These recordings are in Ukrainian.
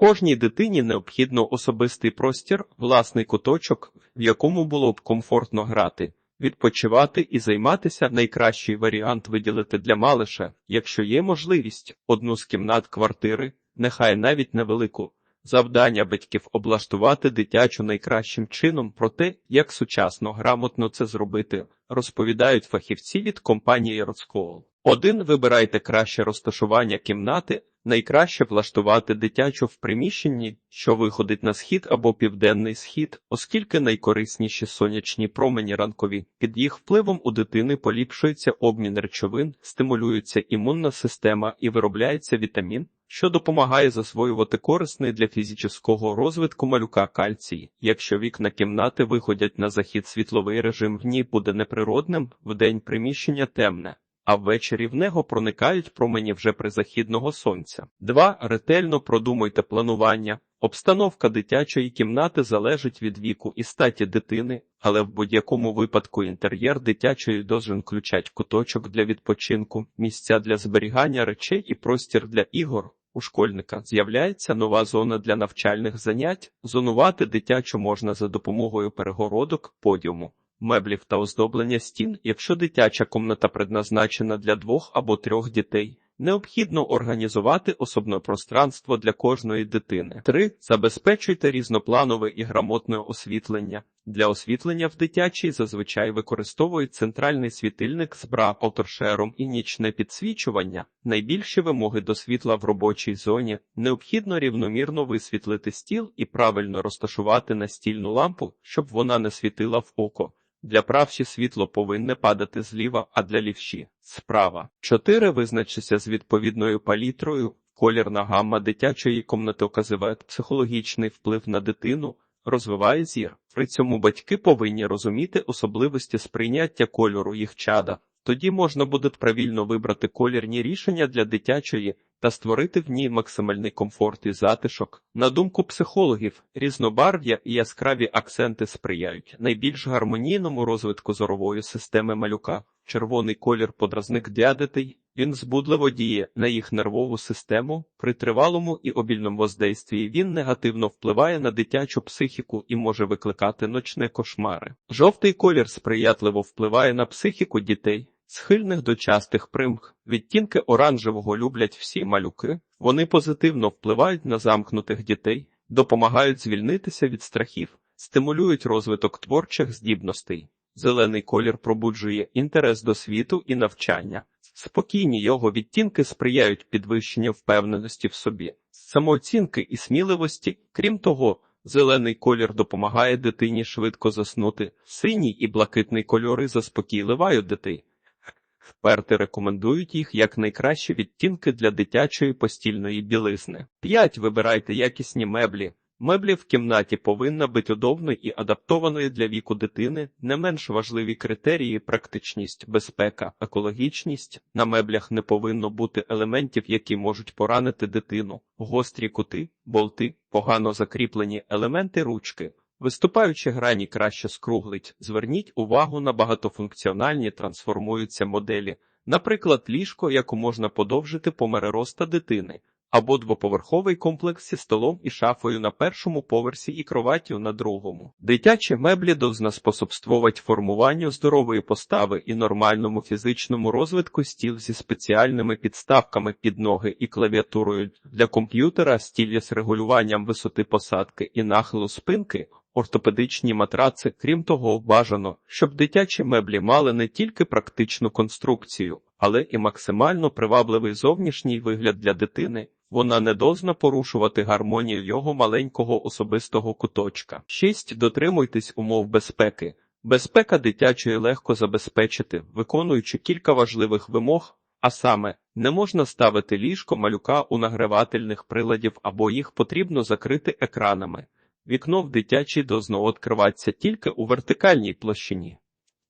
Кожній дитині необхідно особистий простір, власний куточок, в якому було б комфортно грати, відпочивати і займатися найкращий варіант виділити для малиша, якщо є можливість, одну з кімнат квартири, нехай навіть невелику. Завдання батьків облаштувати дитячу найкращим чином про те, як сучасно грамотно це зробити, розповідають фахівці від компанії Роскол. Один вибирайте краще розташування кімнати, найкраще влаштувати дитячу в приміщенні, що виходить на схід або південний схід, оскільки найкорисніші сонячні промені ранкові під їх впливом у дитини поліпшується обмін речовин, стимулюється імунна система і виробляється вітамін, що допомагає засвоювати корисний для фізичного розвитку малюка кальцій. Якщо вікна кімнати виходять на захід світловий режим в ній буде неприродним, вдень приміщення темне. А ввечері в нього проникають промені вже призахідного сонця. 2. Ретельно продумуйте планування. Обстановка дитячої кімнати залежить від віку і статі дитини, але в будь-якому випадку інтер'єр дитячої должен включать куточок для відпочинку, місця для зберігання речей і простір для ігор. У школьника з'являється нова зона для навчальних занять. Зонувати дитячу можна за допомогою перегородок, подіуму, меблів та оздоблення стін, якщо дитяча комната предназначена для двох або трьох дітей. Необхідно організувати особне пространство для кожної дитини. 3. Забезпечуйте різнопланове і грамотне освітлення. Для освітлення в дитячій зазвичай використовують центральний світильник з бра-ауторшером і нічне підсвічування. Найбільші вимоги до світла в робочій зоні необхідно рівномірно висвітлити стіл і правильно розташувати настільну лампу, щоб вона не світила в око. Для правші світло повинне падати зліва, а для лівші справа. 4. Визначися з відповідною палітрою. Колірна гамма дитячої комнати оказує психологічний вплив на дитину, розвиває зір. При цьому батьки повинні розуміти особливості сприйняття кольору їх чада. Тоді можна буде правильно вибрати колірні рішення для дитячої та створити в ній максимальний комфорт і затишок. На думку психологів, різнобарв'я і яскраві акценти сприяють найбільш гармонійному розвитку зорової системи малюка. Червоний колір подразник для дітей, він збудливо діє на їх нервову систему. При тривалому і обільному воздействії він негативно впливає на дитячу психіку і може викликати ночне кошмари. Жовтий колір сприятливо впливає на психіку дітей. Схильних до частих примх, відтінки оранжевого люблять всі малюки, вони позитивно впливають на замкнутих дітей, допомагають звільнитися від страхів, стимулюють розвиток творчих здібностей. Зелений колір пробуджує інтерес до світу і навчання. Спокійні його відтінки сприяють підвищенню впевненості в собі, самооцінки і сміливості. Крім того, зелений колір допомагає дитині швидко заснути, синій і блакитний кольори заспокійливають дітей. Експерти рекомендують їх як найкращі відтінки для дитячої постільної білизни. 5. Вибирайте якісні меблі. Меблі в кімнаті повинна бути удобною і адаптованою для віку дитини. Не менш важливі критерії практичність, безпека, екологічність. На меблях не повинно бути елементів, які можуть поранити дитину, гострі кути, болти, погано закріплені елементи ручки. Виступаючи грані краще скруглить, зверніть увагу на багатофункціональні трансформуються моделі, наприклад, ліжко, яку можна подовжити по мерероста дитини, або двоповерховий комплекс зі столом і шафою на першому поверсі і кроваттю на другому. Дитячі меблі довзна способствовать формуванню здорової постави і нормальному фізичному розвитку стіл зі спеціальними підставками під ноги і клавіатурою для комп'ютера, стіль з регулюванням висоти посадки і нахилу спинки. Ортопедичні матраци, крім того, бажано, щоб дитячі меблі мали не тільки практичну конструкцію, але і максимально привабливий зовнішній вигляд для дитини. Вона не должна порушувати гармонію його маленького особистого куточка. 6. Дотримуйтесь умов безпеки. Безпека дитячої легко забезпечити, виконуючи кілька важливих вимог, а саме, не можна ставити ліжко малюка у нагревательних приладів або їх потрібно закрити екранами. Вікно в дитячій дозно відкривається тільки у вертикальній площині.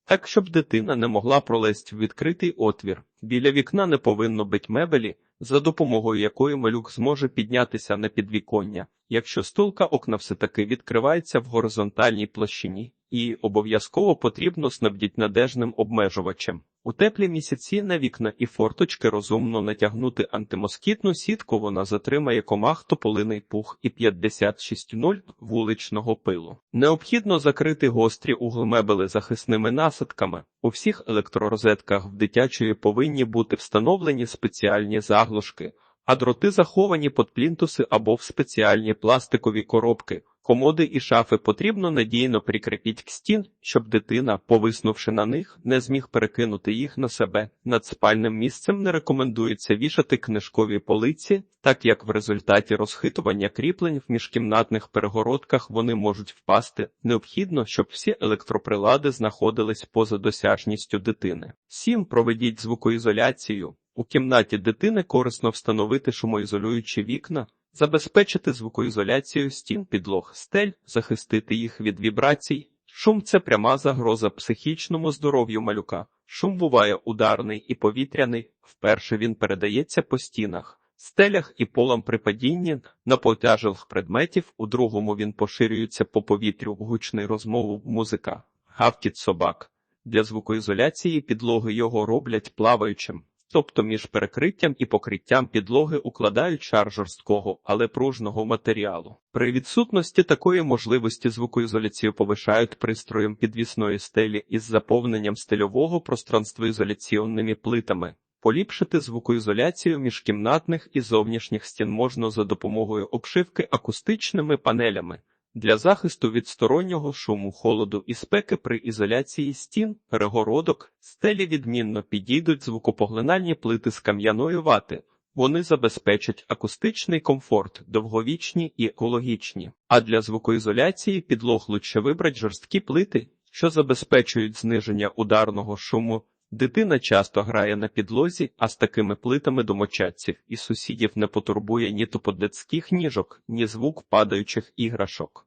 Так, щоб дитина не могла пролезти в відкритий отвір. Біля вікна не повинно бути мебелі, за допомогою якої малюк зможе піднятися на підвіконня, якщо стулка окна все таки відкривається в горизонтальній площині, і обов'язково потрібно снабдіть надежним обмежувачем. У теплі місяці на вікна і форточки розумно натягнути антимоскітну сітку, вона затримає комах тополиний пух і 56.0 вуличного пилу. Необхідно закрити гострі угли мебели захисними насадками. У всіх електророзетках в дитячої повинні бути встановлені спеціальні заглушки, а дроти заховані під плінтуси або в спеціальні пластикові коробки. Комоди і шафи потрібно надійно прикріпіть к стін, щоб дитина, повиснувши на них, не зміг перекинути їх на себе. Над спальним місцем не рекомендується вішати книжкові полиці, так як в результаті розхитування кріплень в міжкімнатних перегородках вони можуть впасти. Необхідно, щоб всі електроприлади знаходились поза досяжністю дитини. 7. Проведіть звукоізоляцію. У кімнаті дитини корисно встановити шумоізолюючі вікна, забезпечити звукоізоляцію стін підлог стель, захистити їх від вібрацій. Шум це пряма загроза психічному здоров'ю малюка. Шум буває ударний і повітряний. Вперше він передається по стінах, стелях і полам при падінні на потяжелих предметів. У другому він поширюється по повітрю гучний розмову музика, гавкіт собак. Для звукоізоляції підлоги його роблять плаваючим. Тобто між перекриттям і покриттям підлоги укладають шар жорсткого, але пружного матеріалу. При відсутності такої можливості звукоізоляцію повишають пристроєм підвісної стелі із заповненням стельового пространства ізоляційними плитами. Поліпшити звукоізоляцію міжкімнатних і зовнішніх стін можна за допомогою обшивки акустичними панелями. Для захисту від стороннього шуму, холоду і спеки при ізоляції стін, перегородок, стелі відмінно підійдуть звукопоглинальні плити з кам'яної вати. Вони забезпечать акустичний комфорт, довговічні і екологічні. А для звукоізоляції підлог лучше вибрати жорсткі плити, що забезпечують зниження ударного шуму. Дитина часто грає на підлозі, а з такими плитами домочадців і сусідів не потурбує ні туподецьких ніжок, ні звук падаючих іграшок.